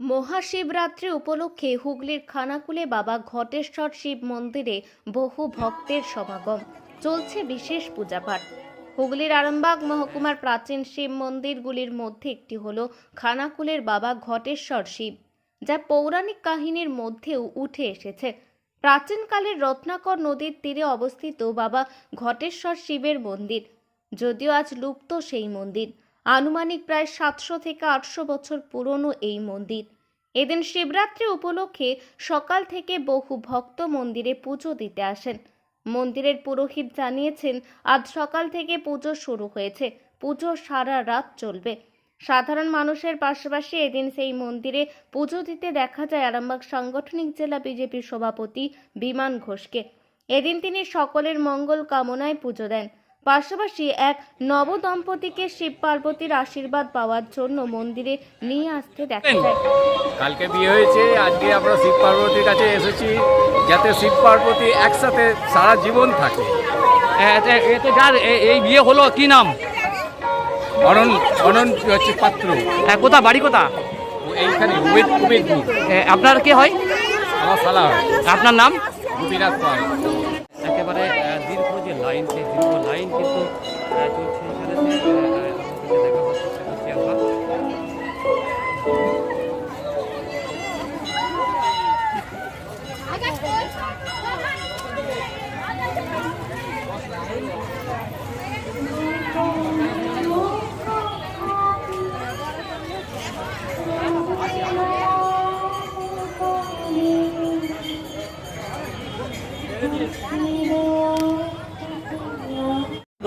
মহাশিবরাত্রি উপলক্ষে হুগলির খানাকুলে বাবা ঘটেশ্বর শিব মন্দিরে বহু ভক্তের সমাগম। চলছে বিশেষ পূজাপাঠ। হুগলির আরামবাগ মহকুমার প্রাচীন শিব মন্দিরগুলির মধ্যে একটি হল খানাকুলের বাবা ঘটেশ্বর শিব, যা পৌরাণিক কাহিনীর মধ্যেও উঠে এসেছে। প্রাচীনকালের রত্নাকর নদীর তীরে অবস্থিত বাবা ঘটেশ্বর শিবের মন্দির, যদিও আজ লুপ্ত সেই মন্দির। আনুমানিক প্রায় সাতশো থেকে আটশো বছর পুরনো এই মন্দির। এদিন শিবরাত্রি উপলক্ষে সকাল থেকে বহু ভক্ত মন্দিরে পুজো দিতে আসেন। মন্দিরের পুরোহিত জানিয়েছেন, আজ সকাল থেকে পুজো শুরু হয়েছে, পুজো সারা রাত চলবে। সাধারণ মানুষের পাশাপাশি এদিন সেই মন্দিরে পুজো দিতে দেখা যায় আরামবাগ সাংগঠনিক জেলা বিজেপির সভাপতি বিমান ঘোষকে। এদিন তিনি সকলের মঙ্গল কামনায় পুজো দেন। পাশাপাশি এক নবদম্পতিকে শিব পার্বতীর আশীর্বাদ পাওয়ার জন্য মন্দিরে নিয়ে আসতে দেখা যায়। কালকে বিয়ে হয়েছে আজকে আমরা শিব পার্বতীর কাছে এসেছি যাতে শিব পার্বতী একসাথে সারা জীবন থাকে। যার এ- এই বিয়ে হলো কি নাম? অনন অনন হচ্ছে পাত্র। কোথা বাড়ি কোথা? ও এইখানে উবেদ উবেদপুর আপনার কে হয়? আমার সালা হয়। আপনার নাম? গোপীনাথ পাল। একেবারে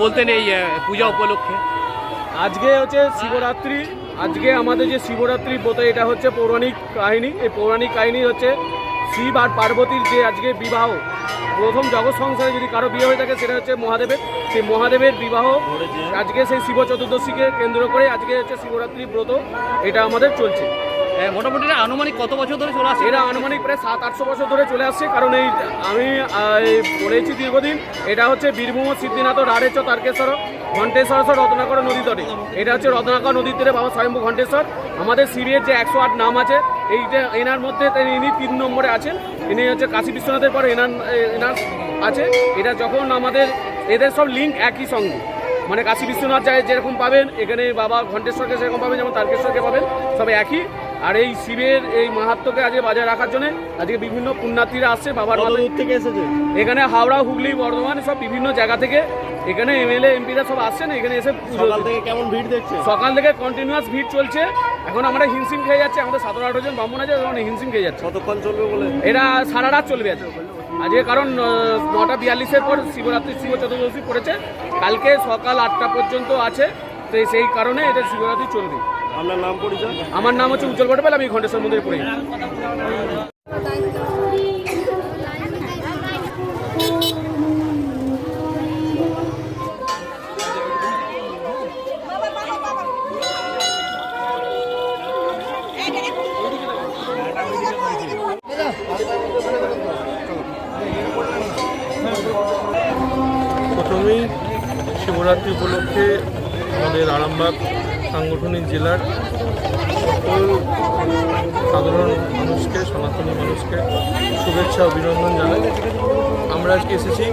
বলতেন এই আহ, পূজা উপলক্ষে। আজকে হচ্ছে শিবরাত্রি। আজকে আমাদের যে শিবরাত্রি ব্রত এটা হচ্ছে পৌরাণিক কাহিনী। এই পৌরাণিক কাহিনী হচ্ছে শিব আর পার্বতীর যে আজকে বিবাহ প্রথম জগৎ সংসারে যদি কারও বিয়ে হয়ে থাকে সেটা হচ্ছে মহাদেবের। সেই মহাদেবের বিবাহ আজকে সেই শিব চতুর্দশীকে কেন্দ্র করে আজকে হচ্ছে শিবরাত্রি ব্রত এটা আমাদের চলছে। মোটামুটি আনুমানিক কত বছর ধরে চলে আসছে? এরা আনুমানিক প্রায় সাত আটশো বছর ধরে চলে আসছে। কারণ এই, আমি পড়েছি দীর্ঘদিন। এটা হচ্ছে বীরভূম সিদ্ধিনাথ রাড়েচ তারকেশ্বর ঘণ্টেশ্বর রত্নাকর নদী তটে। এটা হচ্ছে রত্নাকর নদীর তীরে বাবা স্বয়ম্ভু ঘণ্টেশ্বর। আমাদের শিবের যে একশো আট নাম আছে, এইটা এনার মধ্যে ইনি তিন নম্বরে আছেন। ইনি হচ্ছে কাশী বিশ্বনাথের পর এনার এনার আছে। এটা যখন আমাদের, এদের সব লিঙ্ক একই সঙ্গে। মানে কাশী বিশ্বনাথ যায় যেরকম পাবেন, এখানে বাবা ঘণ্টেশ্বরকে সেরকম পাবেন, যেমন তারকেশ্বরকে পাবেন, সব একই। আর এই শিবের এই মাহাত্মকে আজকে বজায় রাখার জন্য আজকে বিভিন্ন পুণ্যার্থীরা আসছে বাবার দূর থেকে এসেছে? এখানে হাওড়া হুগলি বর্ধমান সব বিভিন্ন জায়গা থেকে এখানে এমএলএ এমপিরা সব আসছেন এখানে এসে সকাল। থেকে কেমন ভিড় দেখছে? সকাল থেকে কন্টিনিউয়াস ভিড় চলছে। এখন আমরা হিমসিম খেয়ে যাচ্ছে আমাদের সতেরো আঠারো জন ব্রাহ্মণ আছে এখন হিমসিম খেয়ে যাচ্ছে। কতক্ষণ চলবে বলে? এটা সারা রাত চলবে আজকে। আজকে কারণ নটা বিয়াল্লিশের পর শিবরাত্রি শিব চতুর্দশী পড়েছে। কালকে সকাল আটটা পর্যন্ত আছে তো সেই কারণে এটা শিবরাত্রি চলবে। আপনার নাম পরিচয়? আমার নাম হচ্ছে উজ্জ্বল পটেল আমি ঘণ্টেশ্বর মন্দিরে পড়ি। প্রথমেই শিবরাত্রি উপলক্ষে আমাদের আরামবাগ সাংগঠনিক জেলার সাধারণ মানুষকে, সনাতনী মানুষকে শুভেচ্ছা, অভিনন্দন জানাই। আমরা আজকে এসেছি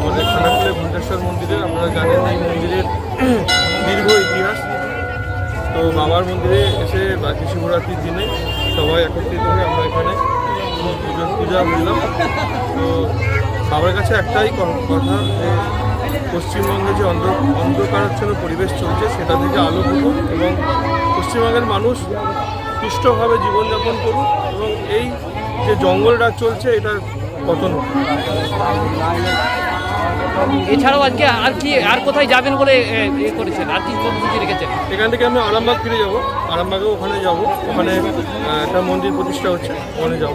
আমাদের খানাকুলে ঘণ্টেশ্বর মন্দিরে। আপনারা জানেন এই মন্দিরের দীর্ঘ ইতিহাস। তো বাবার মন্দিরে এসে বাকি শিবরাত্রির দিনে সবাই একত্রিত হয়ে আমরা এখানে পুজো বুঝলাম তো বাবার কাছে একটাই কথা যে পশ্চিমবঙ্গে যে অন্ধ অন্ধকারাচ্ছন্ন পরিবেশ চলছে সেটা থেকে আলো করুন এবং পশ্চিমবঙ্গের মানুষ সুষ্ঠুভাবে জীবনযাপন করুক এবং এই যে জঙ্গলরাজ চলছে এটার পতন এছাড়াও আজকে আর কি আর কোথায় যাবেন বলে এ করেছেন? আর কি কর্মসূচি রেখেছেন? এখান থেকে আমি আরামবাগ ফিরে যাব। আরামবাগে ওখানে যাব। ওখানে একটা মন্দির প্রতিষ্ঠা হচ্ছে ওখানে যাব।